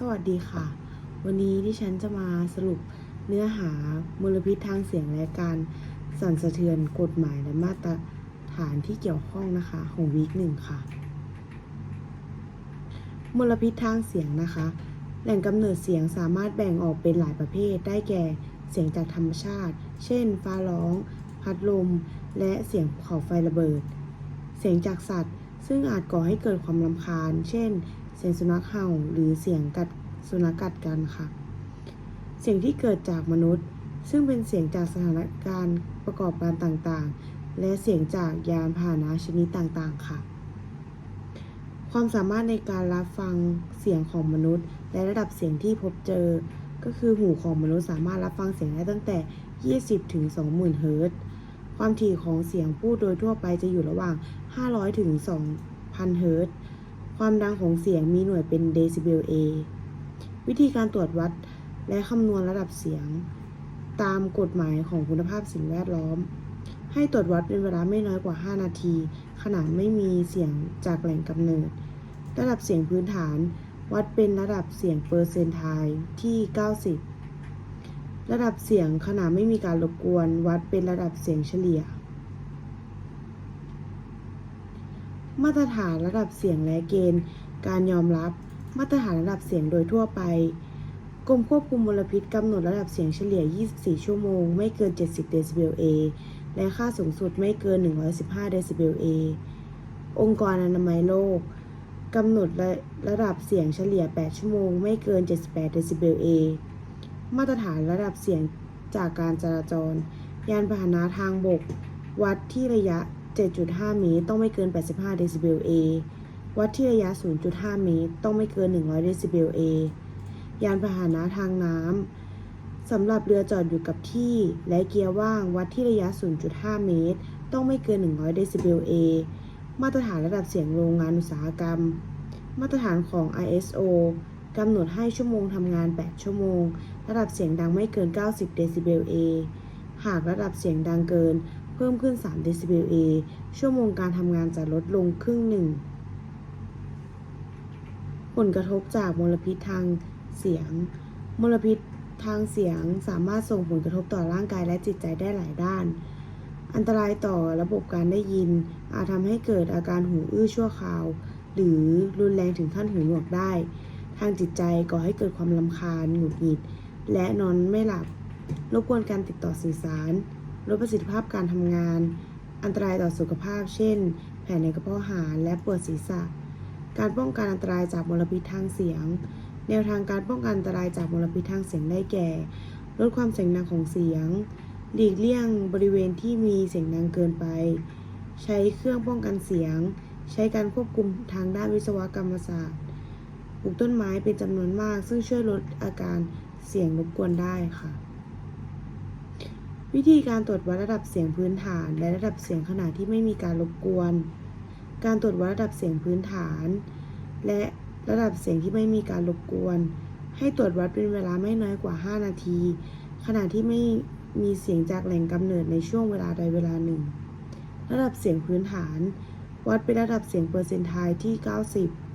สวัสดีค่ะ วันนี้ที่ฉันจะมาสรุปเนื้อหามลพิษทางเสียงและการสั่นสะเทือนกฎหมายและมาตรฐานที่เกี่ยวข้องนะคะ ของวีคหนึ่งค่ะ มลพิษทางเสียงนะคะ แหล่งกำเนิดเสียงสามารถแบ่งออกเป็นหลายประเภท ได้แก่เสียงจากธรรมชาติ เช่น ฟ้าร้อง พัดลม และเสียงเขาไฟระเบิด เสียงจากสัตว์ ซึ่งอาจก่อให้เกิดความรำคาญ เช่น เสียงสุนัขเห่าหรือเสียงกัดสุนัขกัดกันค่ะ เสียงที่เกิดจากมนุษย์ ซึ่งเป็นเสียงจากสถานการณ์ประกอบการต่างๆ และเสียงจากยานพาหนะชนิดต่างๆ ค่ะ ความสามารถในการรับฟังเสียงของมนุษย์ และระดับเสียงที่พบเจอ ก็คือหูของมนุษย์สามารถรับฟังเสียงได้ตั้งแต่ 20 ถึง 20,000 เฮิรตซ์ ความถี่ของเสียงพูดโดยทั่วไปจะอยู่ระหว่าง 500 ถึง 2,000 เฮิรตซ์ ความดังของเสียงมีหน่วยเป็นเดซิเบล A วิธีการตรวจวัดและคำนวณระดับเสียง ตามกฎหมายของคุณภาพสิ่งแวดล้อม ให้ตรวจวัดเป็นเวลาไม่น้อยกว่า 5 นาที ขณะไม่มีเสียงจากแหล่งกำเนิด ระดับเสียงพื้นฐาน วัดเป็นระดับเสียงเปอร์เซนต์ไทที่ 90 ระดับเสียงขณะไม่มีการรบกวน วัดเป็นระดับเสียงเฉลี่ย มาตรฐานระดับเสียงและเกณฑ์ การยอมรับ มาตรฐานระดับเสียงโดยทั่วไป กรมควบคุมมลพิษกำหนดระดับเสียงเฉลี่ย 24 ชั่วโมง ไม่เกิน 70 เดซิเบล A และค่าสูงสุดไม่เกิน 115 เดซิเบล A อองค์กรอนามัยโลกกำหนดระระดับเสียงเฉลี่ย 8 ชั่วโมง ไม่เกิน 78 เดซิเบล A มาตรฐานระดับเสียงจากการจราจร ยานพาหนะทางบก วัดที่ระยะ 7.5 เมตร ต้องไม่เกิน 85 เดซิเบล A วัดที่ระยะ 0.5 เมตร ต้องไม่เกิน 100 เดซิเบล A ยานพาหนะทางน้ำสำหรับเรือจอดอยู่กับที่ และเกียร์ว่าง วัดที่ระยะ 0.5 เมตร ต้องไม่เกิน 100 เดซิเบล A มาตรฐานระดับเสียงโรงงานอุตสาหกรรม มาตรฐานของ ISO กำหนดให้ชั่วโมงทำงาน 8 ชั่วโมง ระดับเสียงดังไม่เกิน 90 เดซิเบล A หากระดับเสียงดังเกิน เพิ่มขึ้น 3 เดซิเบล A ชั่วโมงการทำงานจะลดลงครึ่งหนึ่ง ผลกระทบจากมลพิษทางเสียง มลพิษทางเสียงสามารถส่งผลกระทบต่อร่างกายและจิตใจได้หลายด้าน อันตรายต่อระบบการได้ยิน อาจทำให้เกิดอาการหูอื้อชั่วคราว หรือรุนแรงถึงขั้นหูหนวกได้ ทางจิตใจก่อให้เกิดความลำคาญหงุดหงิด และนอนไม่หลับ รบกวนการติดต่อสื่อสาร ลดประสิทธิภาพการทำงาน อันตรายต่อสุขภาพ เช่น แผลในกระเพาะอาหารและปวดศีรษะ การป้องกันอันตรายจากมลพิษทางเสียง แนวทางการป้องกันอันตรายจากมลพิษทางเสียงได้แก่ ลดความเสียงดังของเสียง หลีกเลี่ยงบริเวณที่มีเสียงดังเกินไป ใช้เครื่องป้องกันเสียง ใช้การควบคุมทางด้านวิศวกรรมศาสตร์ปลูกต้นไม้เป็นจำนวนมาก ซึ่งช่วยลดอาการเสียงรบกวนได้ค่ะ วิธีการตรวจวัดระดับเสียงพื้นฐาน และระดับเสียงขณะที่ไม่มีการรบกวน การตรวจวัดระดับเสียงพื้นฐาน และระดับเสียงที่ไม่มีการรบกวน ให้ตรวจวัดเป็นเวลาไม่น้อยกว่า 5 นาที ขณะที่ไม่มีเสียงจากแหล่งกำเนิดในช่วงเวลาใดเวลาหนึ่ง ระดับเสียงพื้นฐาน วัดเป็นระดับเสียงเปอร์เซนต์ไทที่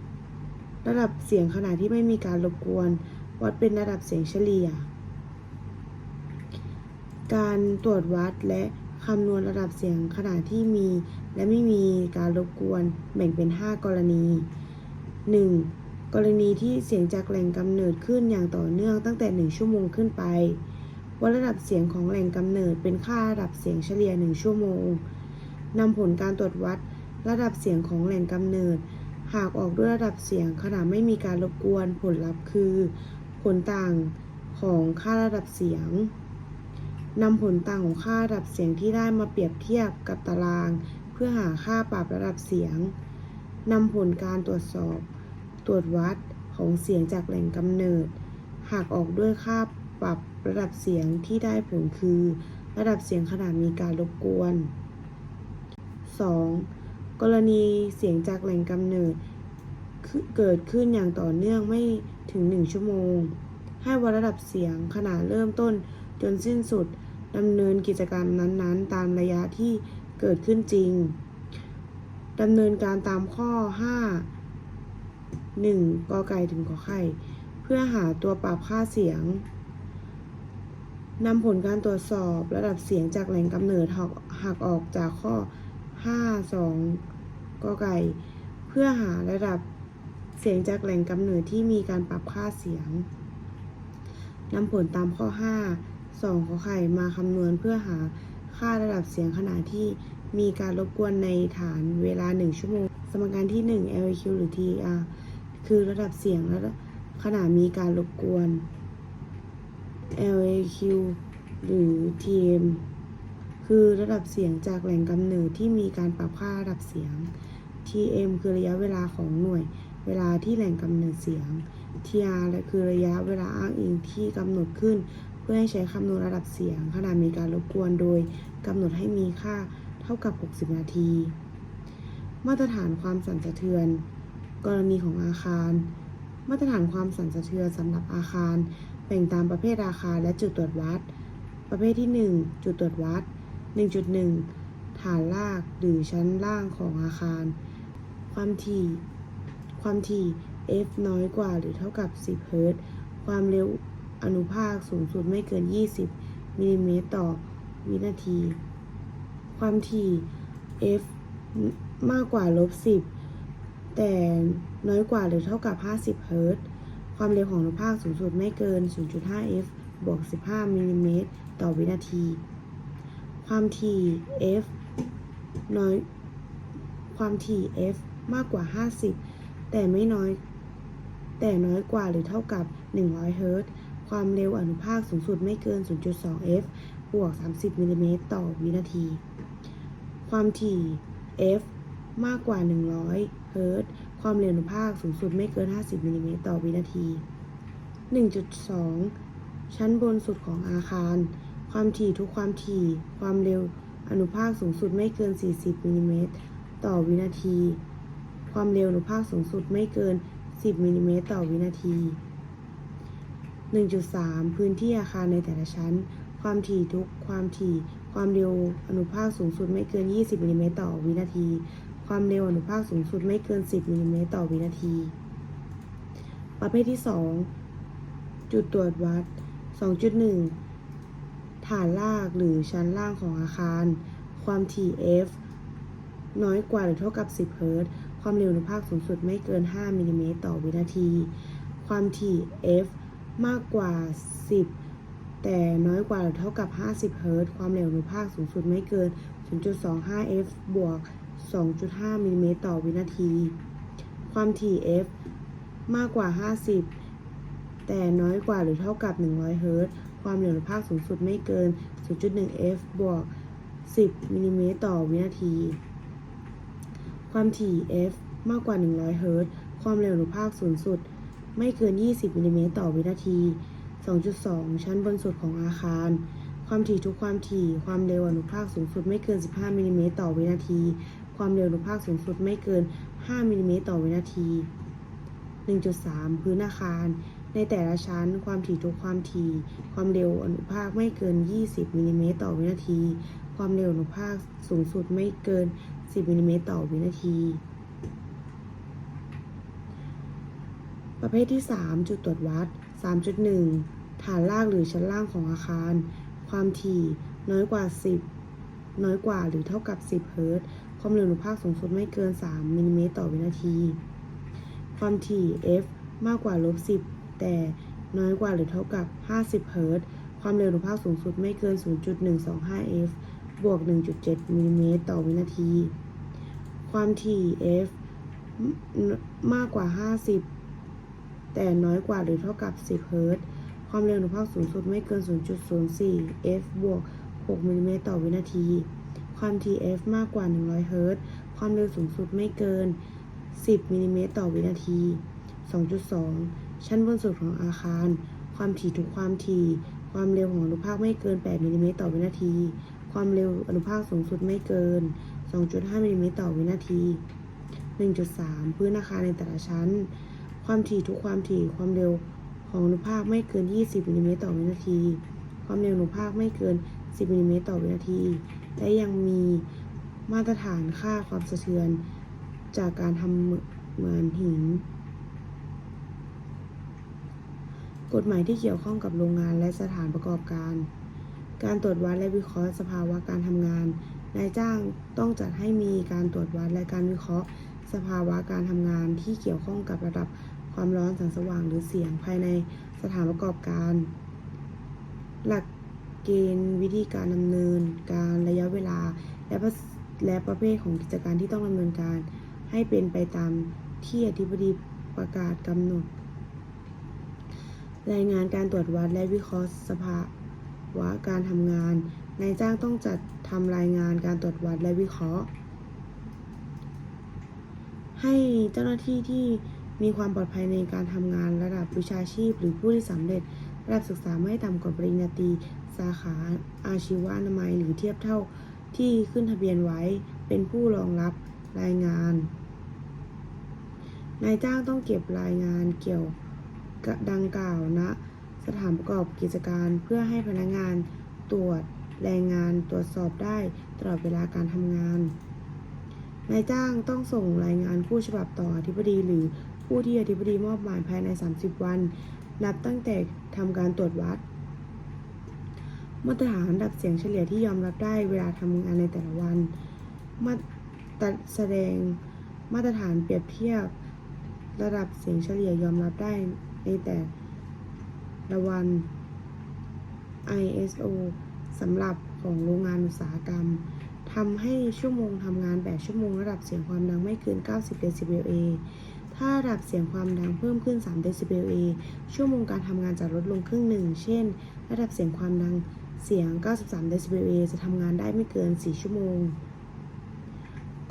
90 ระดับเสียงขณะที่ไม่มีการรบกวน วัดเป็นระดับเสียงเฉลี่ย การตรวจวัดและคำนวณระดับเสียงขณะที่มี และไม่มีการรบกวนแบ่งเป็น 5 กรณี 1. กรณีที่เสียงจากแหล่งกำเนิดขึ้นอย่างต่อเนื่องตั้งแต่ 1 ชั่วโมงขึ้นไปวัดระดับเสียงของแหล่งกำเนิดเป็นค่าระดับเสียงเฉลี่ย 1 ชั่วโมงนำผลการตรวจวัดระดับเสียงของแหล่งกำเนิด หากออกด้วยระดับเสียงขณะไม่มีการรบกวนผลลัพธ์คือ ผลต่างของค่าระดับเสียง นำผลต่างของค่าระดับเสียงที่ได้มาเปรียบเทียบกับตาราง เพื่อหาค่าปรับระดับเสียงนำผลการตรวจสอบ ตรวจวัดของเสียงจากแหล่งกำเนิด หากออกด้วยค่าปรับระดับเสียงที่ได้ผลคือ ระดับเสียงขณะมีการรบกวน 2. กรณีเสียงจากแหล่งกำเนิด เกิดขึ้นอย่างต่อเนื่องไม่ถึง 1 ชั่วโมง ให้วัดระดับเสียงขณะเริ่มต้นจนสิ้นสุด ดำเนินกิจกรรมนั้นๆ ตามระยะที่เกิดขึ้นจริงดำเนินการตามข้อ 5 1กอไก่ถึงขอไข่ เพื่อหาตัวปรับค่าเสียงนำผลการตรวจสอบระดับเสียงจากแหล่งกำเนิดหักหักออกจากข้อ 5 2กอไก่ เพื่อหาระดับเสียงจากแหล่งกำเนิดที่มีการปรับค่าเสียงนำผลตามข้อ 5 2 ขอไข่มาคำนวณเพื่อหาค่าระดับเสียงขณะที่มีการรบกวนในฐานเวลา 1 ชั่วโมง สมการที่ 1 LAQ หรือ TR คือระดับเสียงและขณะมีการรบกวน LAQ หรือ TM คือระดับเสียงจากแหล่งกำเนิดที่มีการปรับค่าระดับเสียง TM คือระยะเวลาของหน่วย เวลาที่แหล่งกำเนิดเสียง TR และคือระยะเวลาอ้างอิงที่กำหนดขึ้น เพื่อให้ใช้คำนวณระดับเสียงขณะมีการรบกวนโดยกำหนดให้มีค่าเท่ากับ 60 นาที มาตรฐานความสั่นสะเทือน กรณีของอาคาร มาตรฐานความสั่นสะเทือนสำหรับอาคาร แบ่งตามประเภทอาคารและจุดตรวจวัด ประเภทที่ 1 จุดตรวจวัด 1.1 ฐานรากหรือชั้นล่างของอาคาร ความถี่ ความถี่ f น้อยกว่าหรือเท่ากับ 10 เฮิรตซ์ความเร็ว อนุภาคสูงสุดไม่เกิน 20มิลลิเมตรต่อวินาที ความถี่ f มากกว่าลบ 10 แต่น้อยกว่าหรือเท่ากับ 50 เฮิรตซ์ ความเร็วของอนุภาคสูงสุดไม่เกิน 0.5 f บวก 15มิลลิเมตรต่อวินาที ความถี่ f น้อยความถี่ f มากกว่า 50 แต่ไม่น้อย แต่น้อยกว่าหรือเท่ากับ 100 เฮิรตซ์ ความเร็วอนุภาคสูงสุดไม่เกิน 0.2 f บวก 30มิลลิเมตรต่อวินาที ความถี่ f มากกว่า 100 เฮิรตซ์ ความเร็วอนุภาคสูงสุดไม่เกิน 50มิลลิเมตรต่อวินาที 1.2 ชั้นบนสุดของอาคาร ความถี่ทุกความถี่ ความเร็วอนุภาคสูงสุดไม่เกิน 40มิลลิเมตรต่อวินาที ความเร็วอนุภาคสูงสุดไม่เกิน 10มิลลิเมตรต่อวินาที 1.3 พื้นที่อาคารในแต่ละชั้น ความถี่ทุก ความถี่ ความเร็วอนุภาคสูงสุดไม่เกิน 20มิลลิเมตรต่อวินาที ความเร็วอนุภาคสูงสุดไม่เกิน 10มิลลิเมตรต่อวินาที ประเภทที่ 2 จุดตรวจวัด 2.1 ฐานรากหรือชั้นล่างของอาคาร ความถี่ f น้อยกว่าหรือเท่ากับ 10 เฮิรตซ์ความเร็วอนุภาคสูงสุดไม่เกิน 5มิลลิเมตรต่อวินาที ความถี่ f มากกว่า 10 แต่น้อยกว่าหรือเท่ากับ 50 เฮิรตซ์ความเร็วอนุภาคสูงสุดไม่เกิน 0.25 f บวก 2.5มิลลิเมตรต่อวินาที ความถี่ f มากกว่า 50 แต่น้อยกว่าหรือเท่ากับ 100 เฮิรตซ์ความเร็วอนุภาคสูงสุดไม่เกิน 0.1 f บวก 10มิลลิเมตรต่อวินาที ความถี่ f มากกว่า 100 เฮิรตซ์ความเร็วอนุภาคสูงสุด ไม่เกิน 20มิลลิเมตรต่อวินาที 2.2 ชั้นบนสุดของอาคาร ความถี่ทุกความถี่ ความเร็วอนุภาคสูงสุดไม่เกิน 15มิลลิเมตรต่อวินาที ความเร็วอนุภาคสูงสุดไม่เกิน 5มิลลิเมตรต่อวินาที 1.3 พื้นอาคาร ในแต่ละชั้น ความถี่ทุกความถี่ ความเร็วอนุภาคไม่เกิน 20มิลลิเมตรต่อวินาที ความเร็วอนุภาคสูงสุดไม่เกิน 10มิลลิเมตรต่อวินาที ประเภทที่ 3 จุดตรวจวัด 3.1 ฐานรากหรือชั้นล่างของอาคาร ความถี่น้อยกว่า 10 น้อยกว่าหรือเท่ากับ 10 เฮิรตซ์ ความเร็วอนุภาคสูงสุดไม่เกิน 3 มิลลิเมตรต่อวินาที ความถี่ f มากกว่าลบ 10 แต่น้อยกว่าหรือเท่ากับ 50 เฮิรตซ์ ความเร็วอนุภาคสูงสุดไม่เกิน 0.125 f บวก 1.7 มิลลิเมตรต่อวินาที ความถี่ f มากกว่า 50 แต่น้อยกว่าหรือเท่ากับ 10 เฮิรตซ์ ความเร็วอนุภาคสูงสุดไม่เกิน 0.04 f บวก 6มิลลิเมตรต่อวินาที ความถี่ f มากกว่า 100 เฮิรตซ์ ความเร็วสูงสุดไม่เกิน 10มิลลิเมตรต่อวินาที 2.2 ชั้นบนสุดของอาคาร ความถี่ทุกความถี่ ความเร็วของอนุภาคไม่เกิน 8มิลลิเมตรต่อวินาที ความเร็วอนุภาคสูงสุดไม่เกิน 2.5มิลลิเมตรต่อวินาที 1.3 พื้นอาคารในแต่ละชั้น ความถี่ทุกความถี่ความเร็วของอนุภาคไม่เกิน 20มิลลิเมตรต่อวินาที ความเร็วอนุภาคไม่เกิน 10มิลลิเมตรต่อวินาที และยังมีมาตรฐานค่าความสะเทือน จากการทำเหมือนหิน กฎหมายที่เกี่ยวข้องกับโรงงานและสถานประกอบการ การตรวจวัดและวิเคราะห์สภาวะการทำงาน นายจ้างต้องจัดให้มีการตรวจวัดและการวิเคราะห์ สภาวะการทำงานที่เกี่ยวข้องกับระดับ ความร้อนแสงสว่างหรือเสียงภายในสถานประกอบการ หลักเกณฑ์วิธีการดำเนินการระยะเวลาและประและประเภทของกิจการที่ต้องดำเนินการ ให้เป็นไปตามที่อธิบดีประกาศกำหนด รายงานการตรวจวัดและวิเคราะห์สภาวะการทำงานนายจ้างต้องจัดทำรายงานการตรวจวัดและวิเคราะห์ ให้เจ้าหน้าที่ที่ มีความปลอดภัยในการทำงานระดับวิชาชีพ หรือผู้ที่สำเร็จระดับศึกษาไม่ต่ำกว่าปริญญาตรีสาขาอาชีวนามัย หรือเทียบเท่าที่ขึ้นทะเบียนไว้เป็นผู้รองรับรายงาน นายจ้างต้องเก็บรายงานเกี่ยวกับดังกล่าวณสถานประกอบกิจการเพื่อให้พนักงานตรวจแรงงานตรวจสอบได้ตลอดเวลาการทำงาน นายจ้างต้องส่งรายงานคู่ฉบับต่ออธิบดีหรือ ผู้ที่อธิบดีมอบหมายภายใน 30 วัน นับตั้งแต่ทำการตรวจวัด มาตรฐานระดับเสียงเฉลี่ยที่ยอมรับได้เวลาทำงานในแต่ละวัน มาตรแสดงมาตรฐานเปรียบเทียบ ระดับเสียงเฉลี่ยยอมรับได้ในแต่ละวัน ISO สำหรับของโรงงานอุตสาหกรรมทำให้ชั่วโมงทำงาน 8 ชั่วโมงระดับเสียงความดังไม่เกิน 90 เดซิเบล A ถ้าระดับเสียงความดังเพิ่มขึ้น 3 เดซิเบล A ชั่วโมงการทำงานจะลดลงครึ่งหนึ่ง เช่น ระดับเสียงความดังเสียง 93 เดซิเบล A จะทำงานได้ไม่เกิน 4 ชั่วโมง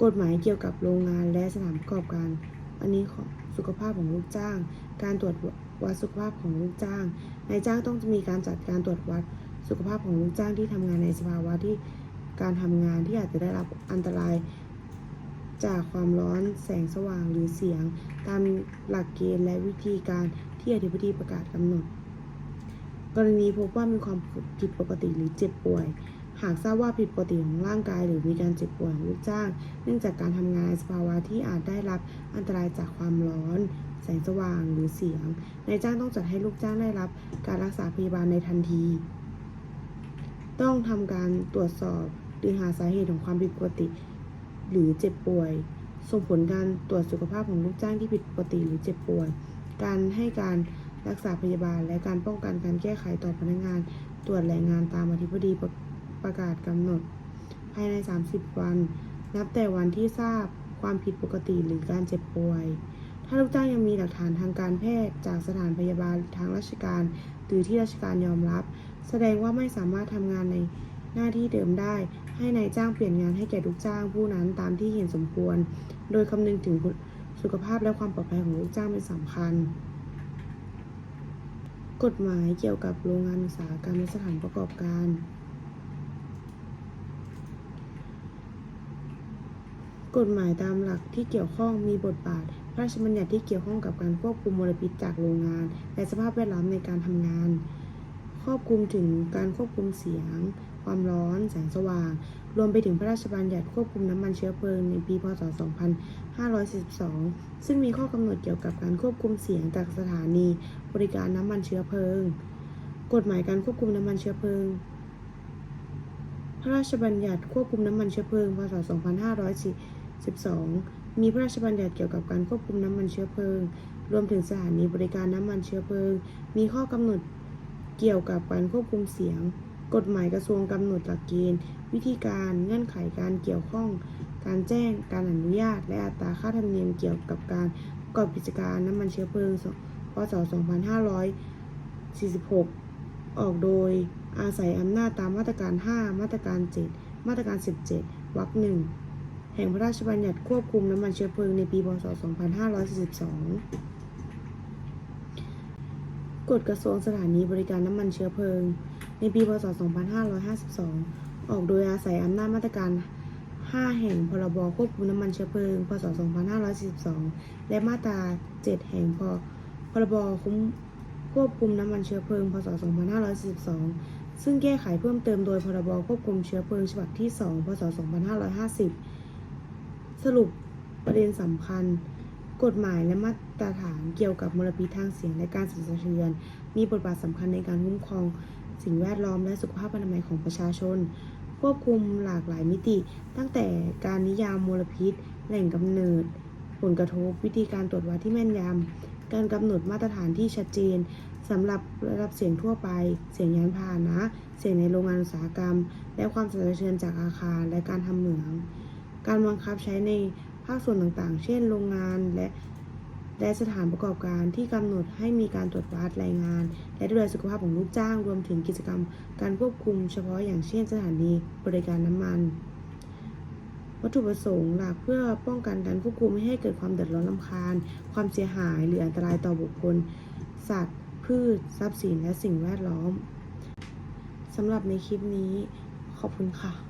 กฎหมายเกี่ยวกับโรงงานและสถานประกอบการ อันนี้ของสุขภาพของลูกจ้าง การตรวจวัดสุขภาพของลูกจ้าง นายจ้างต้องมีการจัดการตรวจวัดสุขภาพของลูกจ้างที่ทำงานในสภาวะที่การทำงานที่อาจจะได้รับอันตราย จากความร้อนแสงสว่างหรือเสียง ตามหลักเกณฑ์และวิธีการที่อธิบดีประกาศกำหนด กรณีพบว่ามีความผิดปกติหรือเจ็บป่วย หากทราบว่าผิดปกติของร่างกาย หรือมีการเจ็บป่วยของลูกจ้าง เนื่องจากการทำงานสภาวะที่อาจได้รับอันตรายจากความร้อน แสงสว่างหรือเสียงนายจ้างต้องจัดให้ลูกจ้างได้รับ การรักษาพยาบาลในทันที ต้องทำการตรวจสอบหรือหาสาเหตุของความผิดปกติ หรือเจ็บป่วย ส่งผลการตรวจสุขภาพของลูกจ้างที่ผิดปกติหรือเจ็บป่วย การให้การรักษาพยาบาล และการป้องกันการแก้ไขต่อพนักงาน ตรวจแรงงานตามอธิบดีประประกาศกำหนด ภายใน 30 วัน นับแต่วันที่ทราบความผิดปกติหรือการเจ็บป่วย ถ้าลูกจ้างยังมีหลักฐานทางการแพทย์จากสถานพยาบาลทางราชการหรือที่ราชการยอมรับ แสดงว่าไม่สามารถทำงานในหน้าที่เดิมได้ ให้นายจ้างเปลี่ยนงานให้แก่ลูกจ้างผู้นั้นตามที่เห็นสมควร โดยคำนึงถึงสุขภาพและความปลอดภัยของลูกจ้างเป็นสำคัญ กฎหมายเกี่ยวกับโรงงานอุตสาหกรรมและสถานประกอบการ กฎหมายตามหลักที่เกี่ยวข้องมีบทบาท พระราชบัญญัติที่เกี่ยวข้องกับการควบคุมมลพิษจากโรงงาน และสภาพแวดล้อมในการทำงาน ครอบคลุมถึงการควบคุมเสียง ความร้อน แสงสว่าง รวมไปถึงพระราชบัญญัติควบคุมน้ำมันเชื้อเพลิงในปีพศ 2542 ซึ่งมีข้อกำหนดเกี่ยวกับการควบคุมเสียงจากสถานีบริการน้ำมันเชื้อเพลิง กฎหมายการควบคุมน้ำมันเชื้อเพลิง พระราชบัญญัติควบคุมน้ำมันเชื้อเพลิง พศ 2512มีพระราชบัญญัติเกี่ยวกับการควบคุมน้ำมันเชื้อเพลิง รวมถึงสถานีบริการน้ำมันเชื้อเพลิง มีข้อกำหนดเกี่ยวกับการควบคุมเสียง กฎหมายกระทรวงกำหนดหลักเกณฑ์ วิธีการเงื่อนไขการเกี่ยวข้อง การแจ้งการอนุญาต และอัตราค่าธรรมเนียมเกี่ยวกับการประกอบกิจการน้ำมันเชื้อเพลิงพศ 2546 ออกโดยอาศัยอำนาจตามมาตรการ 5 มาตรการ 7 มาตรการ 17 วรรคหนึ่งแห่งพระราชบัญญัติควบคุมน้ำมันเชื้อเพลิงในปีพศ 2542 กฎกระทรวงสถานีบริการน้ำมันเชื้อเพลิง ในปี พศ 2552 ออกโดยอาศัยอำนาจมาตรการ 5 แห่งพรบควบคุมน้ำมันเชื้อเพลิง พศ 2542 และมาตรา 7 แห่งพพรบคุ้มควบคุมน้ำมันเชื้อเพลิง พศ 2542 ซึ่งแก้ไขเพิ่มเติมโดยพรบควบคุมเชื้อเพลิงฉบับที่ 2 พศ 2550 สรุปประเด็นสำคัญ กฎหมายและมาตรฐานเกี่ยวกับมลพิษทางเสียงและการสั่นสะเทือน มีบทบาทสำคัญในการคุ้มครองสิ่งแวดล้อมและสุขภาพอนามัยของประชาชน ควบคุมหลากหลายมิติ ตั้งแต่การนิยามมลพิษ แหล่งกำเนิด ผลกระทบ วิธีการตรวจวัดที่แม่นยำ การกำหนดมาตรฐานที่ชัดเจนสำหรับระดับเสียงทั่วไป เสียงยานพาหนะ เสียงในโรงงานอุตสาหกรรม และความสั่นสะเทือนจากอาคารและการทำเหมือง การบังคับใช้ในาคส่วนต่างๆ เช่น โรงงานและและสถานประกอบการที่กำหนดให้มีการตรวจวัดรายงาน และดูแลสุขภาพของลูกจ้าง รวมถึงกิจกรรม การควบคุมเฉพาะอย่างเช่น สถานีบริการน้ำมัน วัตถุประสงค์หลักเพื่อป้องกันการควบคุมไม่ให้เกิดความเดือดร้อนลำคาญ ความเสียหายหรืออันตรายต่อบุคคล สัตว์ พืช ทรัพย์สินและสิ่งแวดล้อมสำหรับในคลิปนี้ ขอบคุณค่ะ